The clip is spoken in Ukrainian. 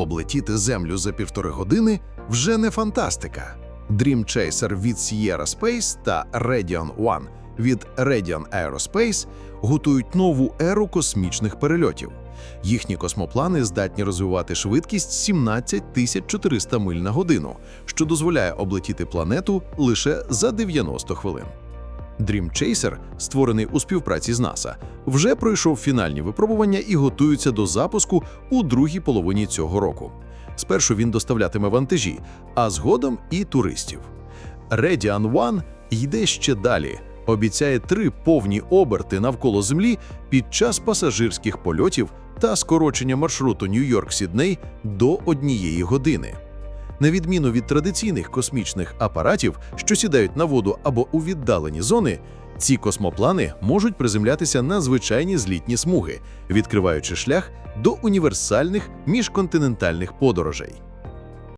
Облетіти Землю за півтори години вже не фантастика. Dream Chaser від Sierra Space та Radion One від Radion Aerospace готують нову еру космічних перельотів. Їхні космоплани здатні розвивати швидкість 17 400 миль на годину, що дозволяє облетіти планету лише за 90 хвилин. Dream Chaser, створений у співпраці з НАСА, вже пройшов фінальні випробування і готується до запуску у другій половині цього року. Спершу він доставлятиме вантажі, а згодом і туристів. Radian One йде ще далі. Обіцяє три повні оберти навколо Землі під час пасажирських польотів та скорочення маршруту Нью-Йорк-Сідней до однієї години. На відміну від традиційних космічних апаратів, що сідають на воду або у віддалені зони, ці космоплани можуть приземлятися на звичайні злітні смуги, відкриваючи шлях до універсальних міжконтинентальних подорожей.